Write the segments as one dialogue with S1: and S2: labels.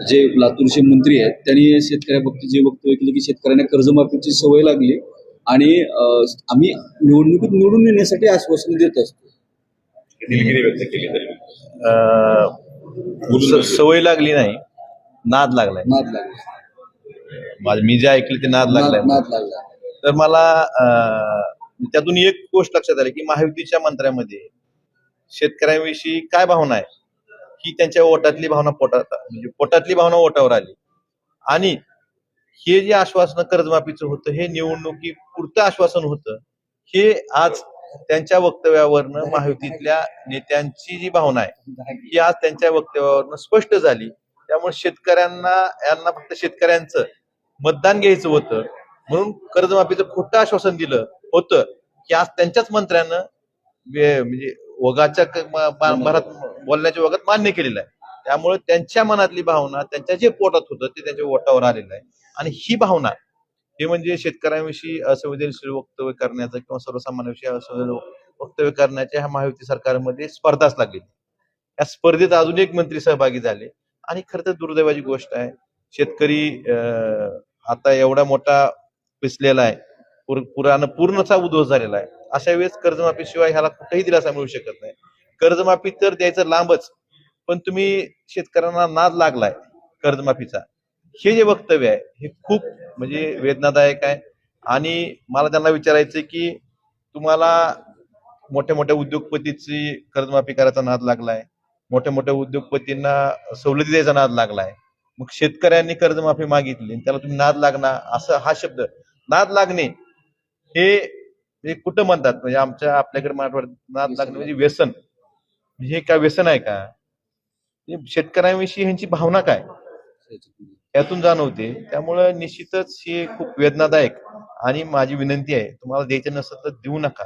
S1: जे लातूरचे मंत्री आहेत त्यांनी शेतकऱ्याबाबतीत जे वक्तव्य केले की शेतकऱ्यांना कर्जमाफीची सवय लागली आणि आम्ही निवडणुकीत निवडून येण्यासाठी आश्वासन देत असतो.
S2: सवय लागली नाही नाद लागलाय.
S1: नाद लागला.
S2: मी जे ऐकले ते नाद लागलाय.
S1: नाद लागला.
S2: तर मला त्यातून एक गोष्ट लक्षात आली की महायुतीच्या मंत्र्यामध्ये शेतकऱ्यांविषयी काय भावना आहे? की त्यांच्या ओटातली भावना पोटात म्हणजे पोटातली भावना ओटावर आली. आणि हे जे आश्वासन कर्जमाफीचं होतं हे निवडणुकी पुरतं आश्वासन होतं हे आज त्यांच्या वक्तव्यावरनं महायुतीतल्या नेत्यांची जी भावना आहे ही आज त्यांच्या वक्तव्यावरनं स्पष्ट झाली. त्यामुळे शेतकऱ्यांना यांना फक्त शेतकऱ्यांचं मतदान घ्यायचं होतं. म्हणून कर्जमाफीचं खोटं आश्वासन दिलं होतं की आज त्यांच्याच मंत्र्यानं म्हणजे वगाच्या भरात बोलण्याच्या वगात मान्य केलेलं आहे. त्यामुळे त्यांच्या मनातली भावना त्यांच्या जे पोटात होतं ते त्यांच्या ओटावर आलेलं आहे. आणि ही भावना हे म्हणजे शेतकऱ्यांविषयी असंवेदनशील वक्तव्य करण्याचं किंवा सर्वसामान्यांविषयी असंवेदन वक्तव्य करण्याच्या ह्या महायुती सरकारमध्ये स्पर्धाच लागली. या स्पर्धेत अजून एक मंत्री सहभागी झाले. आणि खरं तर दुर्दैवाची गोष्ट आहे शेतकरी अं, आता एवढा मोठा पिसलेला आहे. पुर- पुरानं पूर्णचा उद्ध्वस्त झालेला आहे. अशा वेळेस कर्जमाफीशिवाय ह्याला कुठेही दिलासा मिळू शकत नाही. कर्जमाफी तर द्यायचं लांबच पण तुम्ही शेतकऱ्यांना नाद लागलाय कर्जमाफीचा. हे जे वक्तव्य आहे हे खूप म्हणजे वेदनादायक आहे. आणि मला त्यांना विचारायचं की तुम्हाला मोठ्या मोठ्या उद्योगपतीची कर्जमाफी करायचा नाद लागलाय मोठ्या मोठ्या उद्योगपतींना सवलती द्यायचा नाद लागलाय मग शेतकऱ्यांनी कर्जमाफी मागितली आणि त्याला तुम्ही नाद लागणार असं हा शब्द. नाद लागणे हे हे कुठं म्हणतात? म्हणजे आमच्या आपल्याकडे मराठवाड्यात नाद लागणे म्हणजे व्यसन. म्हणजे हे काय व्यसन आहे का? शेतकऱ्यांविषयी ह्यांची भावना काय? यातून जाणवते. त्यामुळं निश्चितच हे खूप वेदनादायक आणि माझी विनंती आहे तुम्हाला द्यायचं नसेल तर देऊ नका.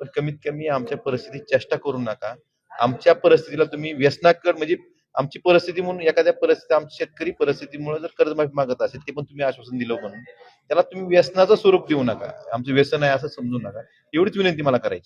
S2: पण कमीत कमी आमच्या परिस्थितीत चेष्टा करू नका. आमच्या परिस्थितीला तुम्ही व्यसनाकर म्हणजे आमची परिस्थिती म्हणून एखाद्या परिस्थिती आमची शेतकरी परिस्थितीमुळे जर कर्जमाफी मागत असेल ते पण तुम्ही आश्वासन दिलं म्हणून त्याला तुम्ही व्यसनाचं स्वरूप देऊ नका. आमचं व्यसन आहे असं समजू नका. एवढीच विनंती मला करायची